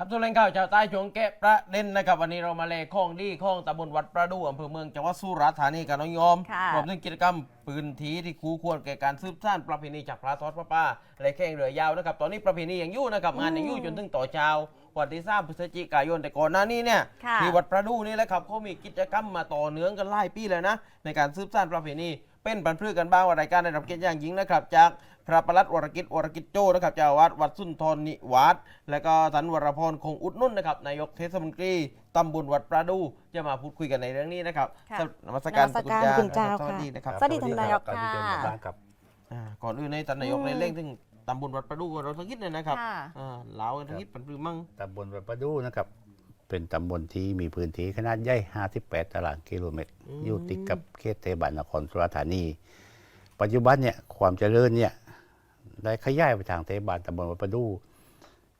ครับส่วนแหล่งข่าวชาวใต้ช่วงแกะประเด็นนะครับ วันนี้เรามาเลข้องดีข้องตำบลวัดประดูอำเภอเมืองจังหวัดสุราษฎร์ธานีกับน้องยอมค่ะรวมถึงกิจกรรมปืนทีที่คู่ควรแก่การสืบสานประเพณีจากพระทอดพระป่าและแข่งเรือยาวนะครับ ตอนนี้ประเพณียังอยู่นะครับงานยังอยู่จนถึงต่อเช้าวันที่สามพฤศจิกายนแต่ก่อนหน้านี้เนี่ยค่ะที่วัดประดูนี่แหละครับเขามีกิจกรรมมาต่อเนื่องกันหลายปีเลยนะในการสืบสานประเพณีเป็นบรรพฤกันบ้างว่ารายการได้รับเกียรติอย่างยิ่งนะครับจาก พระประหลัดวรกิจวรกิจโจนะครับเจ้าอาวาดวัดสุนทรนิวาสและก็ท่านวรพรคงอุดนุ่นนะครับนายกเทศมนตรีตำบลวัดประดูจะมาพูดคุยกันในเรื่องนี้นะครับค่ะนมัสการนมัสการคุณเจ้าสวัสค่ะดีนะครับสวัสดีท่านนายกการที่ค่ะเดินมาบ้านครับอ่าก่อนอื่นในท่านนายกอืมในเร่งถึงตำบลวัดประดูเราทั้งคิดเลยนะครับค่ะอ่าเล่ากันทั้งคิดปันปรือมั่งตำบลวัดประดูนะครับเป็นตำบลที่มีพื้นที่ขนาดใหญ่ 58 ตารางกิโลเมตร อยู่ติดกับเขตเทศบาลนครสุราษฎร์ธานี ปัจจุบันเนี่ยความเจริญเนี่ย ได้ขยายไปทางเทศบาลตำบลวัดประดู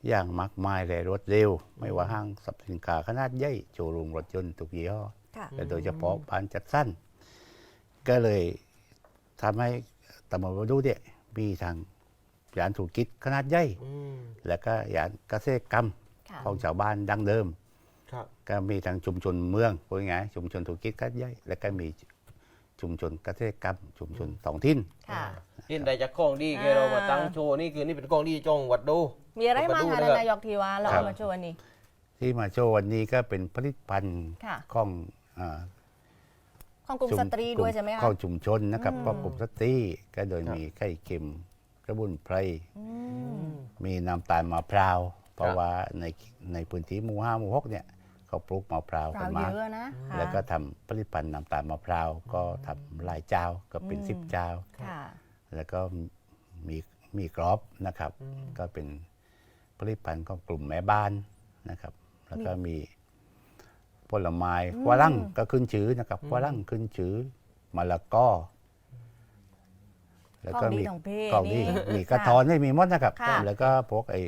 อย่างมากมายและรวดเร็ว ไม่ว่าห้างสรรพสินค้าขนาดใหญ่โชว์รูมรถยนต์ทุกยี่ห้อค่ะและโดยเฉพาะบ้านจัดสั้น ก็เลยทำให้ตำบลวัดประดูเนี่ยมีทางยานธุรกิจขนาดใหญ่อืมและก็ยานเกษตรกรรมค่ะของชาวบ้านดั้งเดิมครับก็มีทางชุมชนเมืองพูดง่ายๆชุมชนธุรกิจขนาดใหญ่และก็มี ชุมชนเกษตรกรรม ชุมชนท้องถิ่น ค่ะเห็นได้จากของดีแกเรามาตั้งโชว์นี่คือนี่เป็นของดีจงวัดดู มีอะไรบ้างคะมาดูท่านนะครับนายกทีว่าเราครัเอาบมาโชว์วันนี้ ที่มาโชว์วันนี้ก็เป็นผลิตภัณฑ์ค่ะ ของอ่าของกลุ่มสตรีด้วยใช่ไหมคะ เข้าชุมชนนะครับอืม เพราะกลุ่มสตรีก็โดยครับมีไข่เค็มกระบุนไพร อืม มีน้ำตาลมะพร้าว เพราะครับว่าในในพื้นที่หมู่ห้าหมู่หกเนี่ย เขาปลูกมะพร้าวเปกัล่านเยมากอะนะค่ะแล้วก็ทำผลิตภัณฑ์น้ำตาลมะพร้าวก็ทำหลายเจ้าก็เป็นอืมสิบเจ้าค่ะแล้วก็มีมีกรอบนะครับ ก็เป็นผลิตภัณฑ์ของกลุ่มแม่บ้านนะครับ แล้วก็มีผลไม้อืมฝรั่งก็ขึ้นชื่อนะครับฝรั่งขึ้นชื่อมะละกอแล้วก็มีของดีกขอองงดีพี่มีกระท้อนไม่มีมดนะครับค่ะแล้วก็พวกไอ้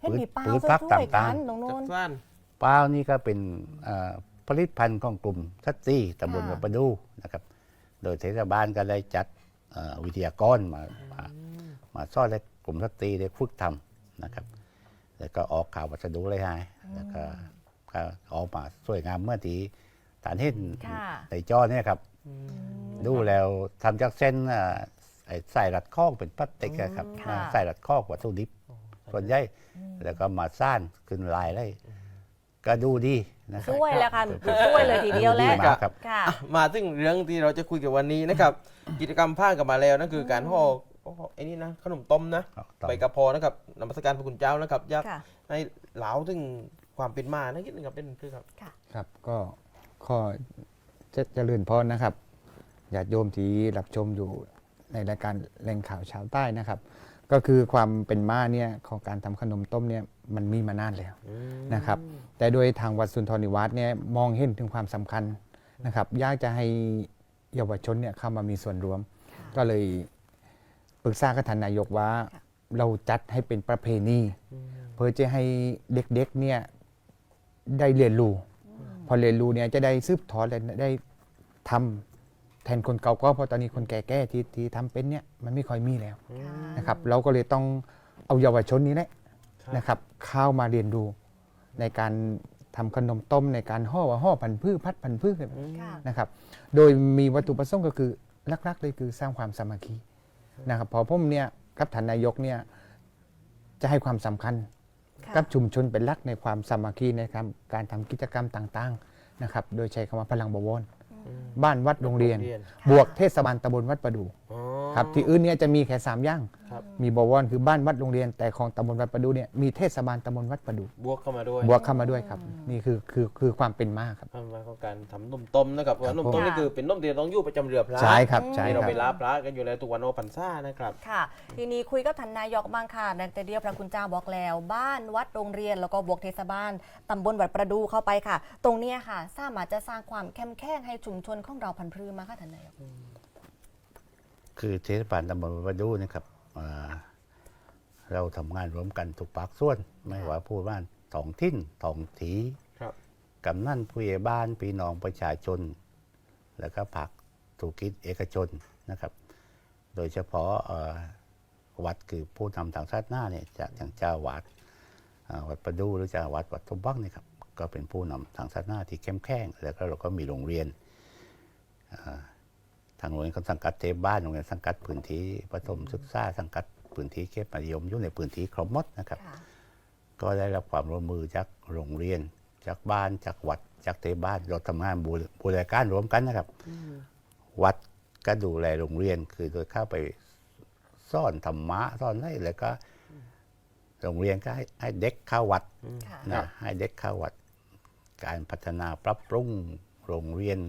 เห็นมีเปล่าพื้นพักสวยๆกัต่างนๆตรงจันู้ดนสั้นเป้านี่ก็เป็นเอ่อผลิตภัณฑ์ของกลุ่มทัตซี่ตำบลค่ะวัดประดูนะครับ โดยเทศบาลก็ได้จัดเอ่อวิทยากรมามามาสอนให้กลุ่มทัตซี่ได้ฝึกทำนะครับ แล้วก็ออกข่าววัสดุเลยฮะแล้วก็ก็ออกมาสวยงามเมื่อทีฐานเห็นค่ะในจอเนี่ยครับดูแล้วทำจากเส้นเอ่อไอ้ใส่รัดข้องเป็นพลาสติกอะครับค่ะใส่รัดข้องวัตถุดิบส่วนใหญ่แล้วก็มาสร้างขึ้นลายได้ ก็ดูดีนะคสรับวยแล้วค่ะสวยเลยทีเดียวแหล้วดีมากครับ ค่ะ อะมาถึงเรื่องที่เราจะคุยกันวันนี้นะครับ กิจกรรมผ่านกันมาแล้วนั่นคือการห่อห่อไอ้นี่นะขนมต้มนะต่อใบกระเพอนะครับนมัสการพระคุณเจ้านะครับอยากค่ะ ให้เล่าถึงความเป็นมานะคิดนึงครับเป็นคือครับครับก็ข้อจะเจริญพรนะครับญาติโยมที่รับชมอยู่ในรายการแหล่งข่าวชาวใต้นะครับ ก็คือความเป็นมาเนี่ยของการทำขนมต้มเนี่ยมันมีมานานแล้วนะครับแต่โดยทางวัดสุนทรนิวาสเนี่ยมองเห็นถึงความสำคัญนะครับอยากจะให้เยาวชนเนี่ยเข้ามามีส่วนร่วม ก็เลยปรึกษากับท่านนายกว่าค่ะเราจัดให้เป็นประเพณีเพื่อจะให้เด็กๆเนี่ยได้เรียนรู้ พอเรียนรู้เนี่ยจะได้ซืบทอดและได้ทำ แทนคนเก่าก็เพราะตอนนี้คนแก่ๆที่ที่ทำเป็นเนี่ยมันไม่ค่อยมีแล้วนะครับ เราก็เลยต้องเอาเยาวชนนี้แหละครับนะครับเข้ามาเรียนรู้ในการทำขนมต้มในการห่อว่าห่อพันธุ์พืชพัดพันธุ์พืชเนี่ยค่ะนะครับ โดยมีวัตถุประสงค์ก็คือหลักๆเลยคือสร้างความสามัคคีนะครับพอผมเนี่ยกับท่านนายกเนี่ยจะให้ความสำคัญค่ะกับชุมชนเป็นหลักในความสามัคคีในการการทำกิจกรรมต่างๆนะครับ โดยใช้คำว่าพลังบวร บ้านวัดโรงเรียน บวกเทศบาลตำบลวัดประดูอ๋อ ครับที่อื่นเนี่ยจะมีแค่สามอย่าง ครับ มีบวรคือบ้านวัดโรงเรียน แต่ของตำบลวัดประดูเนี่ยมีเทศบาลตำบลวัดประดู บวกเข้ามาด้วย บวกเข้ามาด้วยครับ นี่คือคือคือความเป็นมาครับทำมา ของการทำนมต้มนะครับว่านมต้มผมนี่คือเป็นนมที่ต้องอยู่ประจำเรือพระใช่ครับใช่ที่เราครัไปบลาพระกันอยู่แล้วทุกวันโอปันซ่านะครับค่ะ ทีนี้คุยกับท่านนายกบ้างค่ะในแต่เดียวพระคุณเจ้าบอกแล้ว บ้านวัดโรงเรียนแล้วก็บวกเทศบาลตำบลวัดประดูเข้าไปค่ะ ตรงเนี้ยค่ะสามารถจะสร้างความเข้มแข็งให้ชุมชนของเราพันธุ์พืชมาค่ะท่านนายกคือเทศบาลตำบลวัดประดูนะครับอ่าเราทำงานร่วมกันทุกภาคส่วน ไม่ว่าผู้บ้านท้องถิ่นท้องถีครับ กำนันผู้ใหญ่บ้านพี่น้องประชาชน แล้วก็ภาคธุรกิจเอกชนนะครับ โดยเฉพาะเอ่อวัดคือผู้นำทางศาสนาเนี่ยจากอย่างเจ้าวัดอ่าวัดประดูหรือเจ้าอาวัดวัดทบบักนี่ครับก็เป็นผู้นำทางศาสนาที่เข้มแข็งแล้วก็เราก็มีโรงเรียนอ่าทางโรงเรียนก็สังกัดเทพบ้านโรงเรียนสังกัดพื้นที่ประถมศึกษาสังกัดพื้นที่เขตมัธยมอยู่ในพื้นที่ครบหมดนะครับค่ะก็ได้รับความร่วมมือจากโรงเรียน จากบ้านจากวัดจากเทศบ้านเราทำงานบูรบูรณาการรวมกันนะครับ วัดก็ดูแลโรงเรียนคือโดยเข้าไปสอนธรรมะสอนอะไรแล้วก็ โรงเรียนก็ให้ให้เด็กเข้าวัดค่ะนะให้เด็กเข้าวัด การพัฒนาปรับปรุงโรงเรียน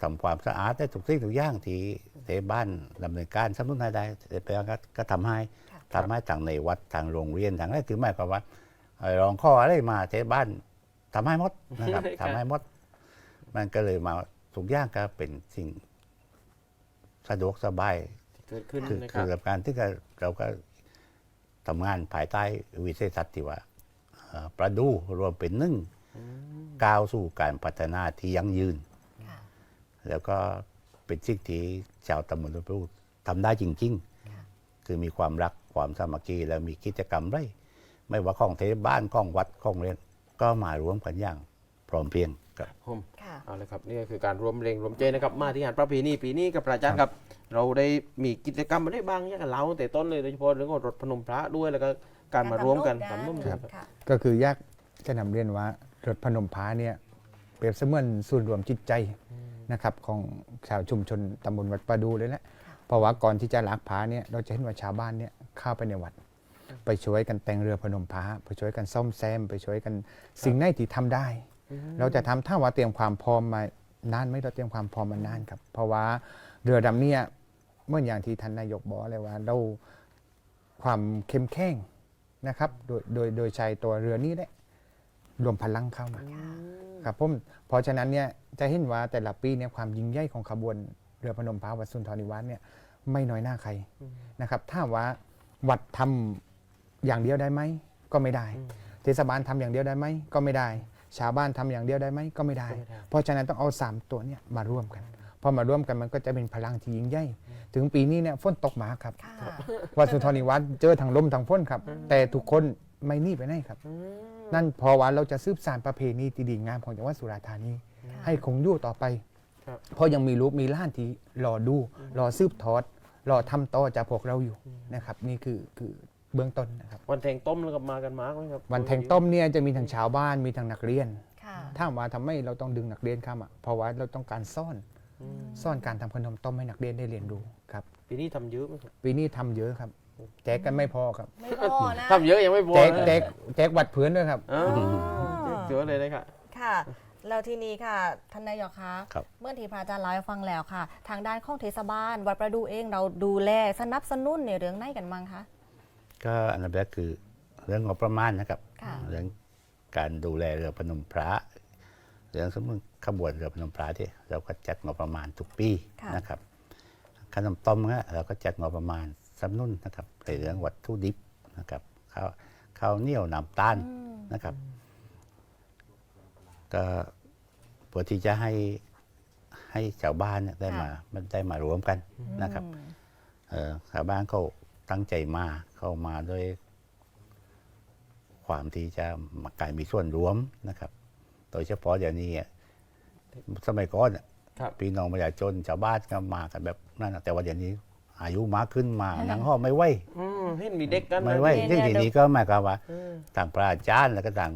ทำความสะอาดได้ทุกสิ่งทุกอย่างที่เทศบ้านดำเนินการสำนุนให้ได้แต่ไปก็ก็ทำให้ค่ะทำให้ทางในวัดทางโรงเรียนทางอะไรถือหมายความว่าเอ่อ รองข้ออะไรมาเทศบ้านทำให้หมดนะครับครับทำให้หมด มันก็เลยมาทุกอย่างก็เป็นสิ่งสะดวกสบายที่เกิดขึ้นคือนะคคืรัอบกับการที่ก็เราก็ทำงานภายใต้วิสัยทัศน์ที่ว่าเอ่อประดูรวมเป็นหนึ่งก้าวสู่การพัฒนาที่ยั่งยืนค่ะแล้วก็เป็นสิ่งที่ชาวตำบลตุปูทำได้จริงค่ะๆคือมีความรักความสามัคคีแล้วมีกิจกรรมไร ไม่ว่าของเทศบ้านของวัดของเรียนก็มารวมกันอย่างพร้อมเพรียงครับผมค่ะ เอาเลยครับนี่ก็คือการรวมแรงรวมใจนะครับมาที่งานประเพณีปีนี้กับพระอาจารย์ครับ เราได้มีกิจกรรมมาได้บ้างอย่างกับเราแต่ต้นเลยโดยเฉพาะเรื่องของรถพนมพระด้วยแล้วก็การมารวมกันทำนุ่มครับครับค่ะก็คืออยากจะนำเรียนว่ารถพนมพาเนี่ยเปรียบเสมือนศูนย์รวมจิตใจนะครับของชาวชุมชนตำบลวัดประดูเลยแหละเพราะว่าก่อนที่จะลักพาเนี่ยเราจะเห็นว่าชาวบ้านเนี่ยเข้าไปในวัด ไปช่วยกันแต่งเรือพนมพาไปช่วยกันซ่อมแซม ไปช่วยกันสิ่งไหนที่ทำได้ เราจะทำถ้าว่าเตรียมความพร้อมมานานไหม่เราเตรียมความพร้อมมานานครับ เพราะว่าเรือดำเนี่ยเมื่ออย่างที่ท่านนายกบอกเลยว่าเราความเข้มแข็งนะครับโดยโดยโดยใช้ตัวเรือนี้แหละรวมพลังเข้ามาครับผมเพราะฉะนั้นเนี่ยจะเห็นว่าแต่ละปีเนี่ยความยิ่งใหญ่ของขบวนเรือพนมพาวัดสุนทรนิวาสเนี่ยไม่น้อยหน้าใครนะครับ ถ้าว่าวัดทำ อย่างเดียวได้ไหมก็ไม่ได้ เทศบาลทำอย่างเดียวได้ไหมก็ไม่ได้ ชาวบ้านทำอย่างเดียวได้ไหมก็ไม่ได้ก็ไม่ได้ เพราะฉะนั้นต้องเอาสามตัวเนี่ยมาร่วมกันพอมาร่วมกันมันก็จะเป็นพลังที่ยิ่งใหญ่ ถึงปีนี้เนี่ยฝนตกหมาครับค่ะวัดสุนทรนิวัฒน์เจอทางลมทางฝนครับ แต่ทุกคนไม่หนีไปไหนครับ นั่นเพอว่าเราจะสืบสานประเพณีที่ดีงามของจังหวัดสุราษฎร์ธานี ให้คงอยู่ต่อไปครับเพราะยังมีลูกมีหล้านที่รอดู รอสืบทอด รอทำต่อจากพวกเราอยู่นะครับ นี่คือคือ เบื้องต้นนะครับวันแทงต้มแล้วก็มากันมากไหมครับวันแทงต้มเนี่ยจะมีทั้งชาวบ้านมีทั้งนักเรียน ค่ะ ถ้ามว่าทำไมเราต้องดึงนักเรียนเข้ามาเพราะว่าเราต้องการซ่อนซ่อนการทำขนมต้มให้นักเรียนได้เรียนรู้ครับ ปีนี้ทำเยอะไหมครับปีนี้ทำเยอะครับ แจกกันไม่พอครับไม่พอนะทำเยอะยังไม่พอแจกนะแจกแจกวัดเพื่อนด้วยครับอ๋อ เยอะเลยนะครับ ค่ะ แล้วทีนี้ค่ะท่านนายกคะครับ เมื่อที่พระอาจารย์เล่าให้ฟังแล้วค่ะ ทางด้านของเทศบาลวัดประดูเองเราดูแลสนับสนุนในเรื่องไหนกันบ้างคะ ก็อันดับแรกคือเรื่องงบประมาณนะครับ ค่ะ เรื่องการดูแลเรือพนมพระ เรื่องสมมติขบวนเรือพนมพระที่เราก็จัดงบประมาณทุกปีค่ะ นะครับขนมต้มเนี่ยเราก็จัดงบประมาณสำนุนนะครับในเรื่องวัตถุดิบนะครับข้าวข้าวเหนียวน้ำตาลนะครับก็เพื่อที่จะให้ให้ชาวบ้านเนี่ยได้มามันได้มารวมกันนะครับเอ่อชาวบ้านเขา ตั้งใจมาเข้ามาด้วยความที่จะมาการมีส่วนร่วมนะครับ โดยเฉพาะเดี๋ยวนี้อะสมัยก่อนอะครับพี่น้องประชาชนชาวบ้านก็มากันแบบนั้นอะแต่ว่าเดี๋ยวนี้อายุมากขึ้นมาหนังห้อไม่ไหวอืมเห็นมีเด็กกันไม่ไหวเนี่ยซึ่งทีเดี๋ยวนี้ก็หมายความว่าเออต่างพระอาจารย์แล้วก็ต่าง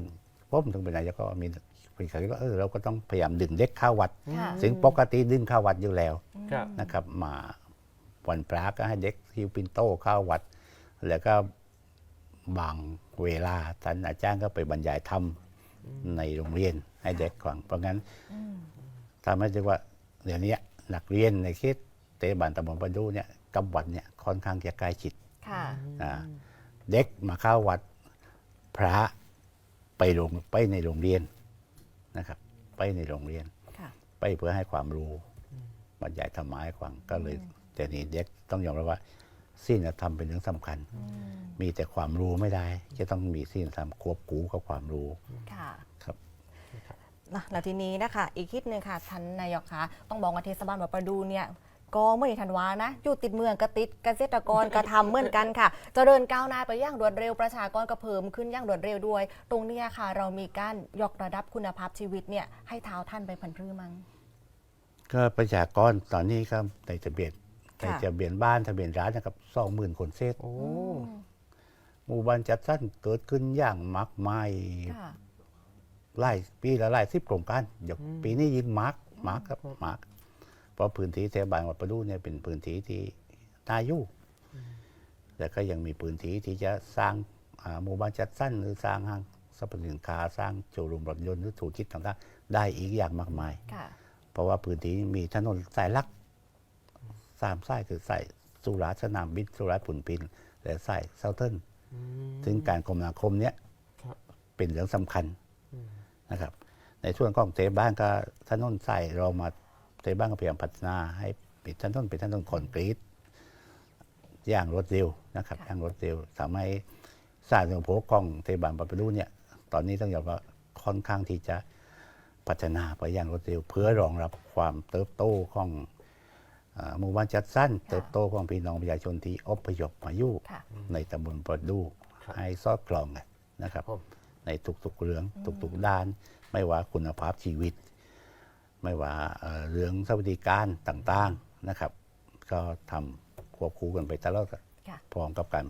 ผมถึงเป็นนายกก็มีเป็นใครก็เออเราก็ต้องพยายามดึงเด็กเข้าวัดค่ะซึ่งปกติดึงเข้าวัดอยู่แล้วครับนะครับ มา วันพระก็ให้เด็กฮิวปินโตเข้าวัด แล้วก็บางเวลาท่านอาจารย์ก็ไปบรรยายธรรมในโรงเรียนให้เด็กฟังเพราะงั้นทำให้เรียกว่าเดี๋ยวนี้นักเรียนในเขตเตบันตำบลประดูเนี่ยกับวัดเนี่ยค่อนข้างจะใกล้ชิดค่ะอ่าเด็กมาเข้าวัดพระไปโรงไปในโรงเรียนนะครับ ไปในโรงเรียนค่ะไปเพื่อให้ความรู้บรรยายธรรมะให้ฟังก็เลย แต่นี้เด็กต้องยอมรับว่าศีลธรรมเป็นเรื่องสำคัญ มีแต่ความรู้ไม่ได้ จะต้องมีศีลธรรมควบคู่กับความรู้ค่ะครับนะแล้วทีนี้นะคะ อีกคิดหนึ่งค่ะท่านนายกคะต้องบอกว่าเทศบาลวัดประดูเนี่ยก็ไม่ทันวานะอยู่ติดเมืองก็ติดเกษตรกรก็ทำเหมือนกันค่ะเจริญก้าวหน้าไปอย่างรวดเร็วประชากรก็เพิ่มขึ้นอย่างรวดเร็วด้วย ตรงเนี้ยค่ะ เรามีการยกระดับคุณภาพชีวิตเนี่ยให้เท้าท่านไปพันพรือมั้งก็ประชากรตอนนี้ก็ในทะเบียน ในค่ะทะเบียนบ้านทะเบียนร้านนะครับสองหมื่นคนเศษโอ้หมู่บ้านจัดสรรเกิดขึ้นอย่างมากมายค่ะไล่ปีละไล่สิบโครงการเดี๋ยวปีนี้ยิงมาร์กมาร์กครับมาร์กเพราะพื้นที่เทศบาลวัดประดูเนี่ยเป็นพื้นที่ที่น่าอยู่แต่ก็ยังมีพื้นที่ที่จะสร้างอ่าหมู่บ้านจัดสรรหรือสร้างห้างสรรพสินค้าสร้างโชว์รูมรถยนต์หรือธุรกิจต่างๆได้อีกอย่างมากมายค่ะเพราะว่าพื้นที่มีถนนสายหลัก สามสายคือสายสุราษฎร์สนามบินสุราษฎร์ผุนพิน และสายเซาเทิร์นซึ่งการคมนาคมเนี้ยครับเป็นเรื่องสำคัญนะครับ ในส่วนของเทบ้านก็ถนนสายเรามาเทบ้านก็พยายามพัฒนาให้เป็นถนนเป็นถนนคอนกรีตอย่างรวดเร็วนะครับค่ะอย่างรวดเร็วทำให้สร้างเรื่องโผของเทบานปาปรูเนี่ย ตอนนี้ต้องยอมว่าค่อนข้างที่จะพัฒนาไปอย่างรวดเร็วเพื่อรองรับความเติบโตของเอ่อ หมู่บ้านจัดสั้นเติบโตของพี่น้องประชาชนที่อพยพมาอยู่ค่ะในตำบลประดูครับให้ซอดคลองกันนะครับผมในทุกๆเรื่องทุกๆด้าน ไม่ว่าคุณภาพชีวิต ไม่ว่าเอ่อเรื่องสวัสดิการต่างๆนะครับ ก็ทำควบคู่กันไปตลอดค่ะพร้อมกับการ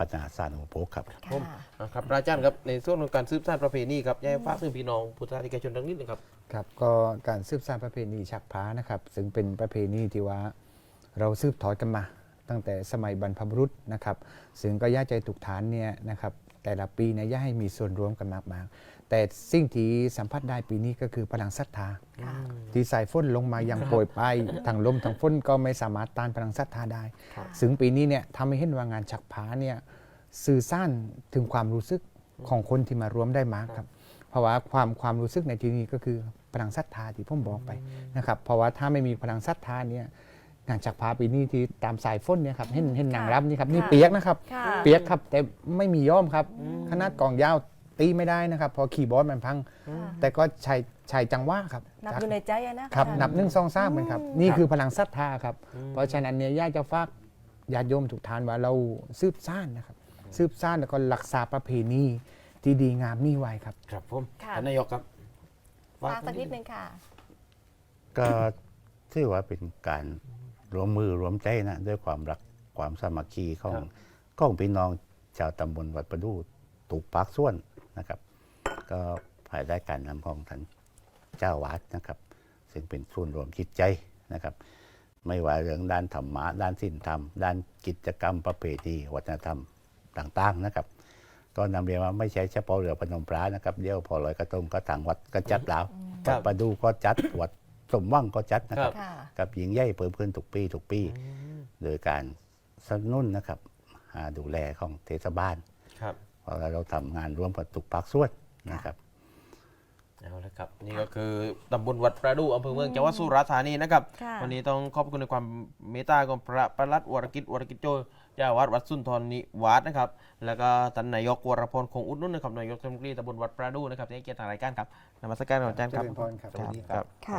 พัฒนาสาธารณูปโภคครับ ผมค่ะนะครับอาจารย์ครับในส่วนของการสืบสานประเพณีครับอยากให้ฝากถึงพี่น้องพุทธศาสนิกชนทั้งนิดนะครับ ครับก็การสืบสานประเพณีชักพระนะครับ ซึ่งเป็นประเพณีที่ว่าเราสืบทอดกันมา ตั้งแต่สมัยบรรพบุรุษนะครับ ซึ่งก็ย่าใจถูกฐานเนี่ยนะครับ แต่ละปีเนี่ยย่าให้มีส่วนร่วมกันมากๆ แต่สิ่งที่สัมผัสได้ปีนี้ก็คือพลังศรัทธาค่ะที่สายฝนลงมาอย่างโปรยปลายทางลมทางฝนก็ไม่สามารถต้านพลังศรัทธาได้ค่ะซึ่งปีนี้เนี่ยทำให้เห็นว่างานฉักผาเนี่ยสื่อสารถึงความรู้สึกของคนที่มารวมได้มากครับ เพราะว่าความความรู้สึกในที่นี้ก็คือพลังศรัทธาที่ผมบอกไปนะครับ เพราะว่าถ้าไม่มีพลังศรัทธาเนี่ย งานฉักผาปีนี้ที่ตามสายฝนเนี่ยครับเห็นเห็นนางรำนี่ครับนี่ค่ะเปียกนะครับ ค่ะเปียกครับแต่ไม่มีย่อมครับขนาดกองยาวตีไม่ได้นะครับเพอขี่บอร์ดมันพัง แต่ก็ใช้ใช้จังหวะครับนับอยู่ในใจอะนะ ครับอาจาย์นับหนึ่งสองสามเหมือนครับนี่คือพลังศรัทธาครับ เพราะฉะนั้นเนี่ยญาติจะฝากญาติโยมทุกทานว่าเราสืบสานนะครับสืบสานแล้วก็รักษาประเพณีที่ดีงามนี่ไว้ครับ ครับผมค่ะ ท่านนายกครับฝากสักนิดนึงค่ะ ก็ถือว่าเป็นการ รวมมือรวมใจนะด้วยความรักความสามัคคีของครับของพี่น้องชาวตำบลวัดประดูถูกปักส่วนนะครับ ก็ภายใต้การนำของท่านเจ้าวาดนะครับ ซึ่งเป็นส่วนรวมจิตใจนะครับ ไม่ว่าเรื่องด้านธรรมะ ด้านศีลธรรม ด้านกิจกรรมประเพณีวัฒนธรรมต่างๆนะครับ ก็นำเรียนว่าไม่ใช่เฉพาะเรือพนมปรานะครับเดี๋ยวพอลอยกระทงก็ทางวัดก็จัดแล้วครัวับดประดูก็จัดวัด สมหว่างก็จัดนะครับ ค่ะ กับหญิงใหญ่เพิ่มขึ้นทุกปีทุกปี โดยการสนับสนุนนะครับหาดูแลของเทศบาลครับ เพราะเราทำงานร่วมกับทุกภาคส่วนนะครับ เอาละครับ นี่ก็คือตำบลวัดประดูอำเภอเมืองจังหวัดสุราษฎร์ธานีนะครับ ค่ะ วันนี้ต้องขอบคุณในความเมตตาของพระประหลัดวรกิจวรกิจโจเจ้าอาวาดวัดสุนทรนิวาสนะครับ แล้วก็ท่านนายกวรพลคงอุดหนุ่นนะครับนายกเทศมนตรีตำบลวัดประดูนะครับที่ให้เกียรติทางรายการครับนมัสการครับอาจารย์ครับ เจริญพรครับสวัสดีครับ ค่ะ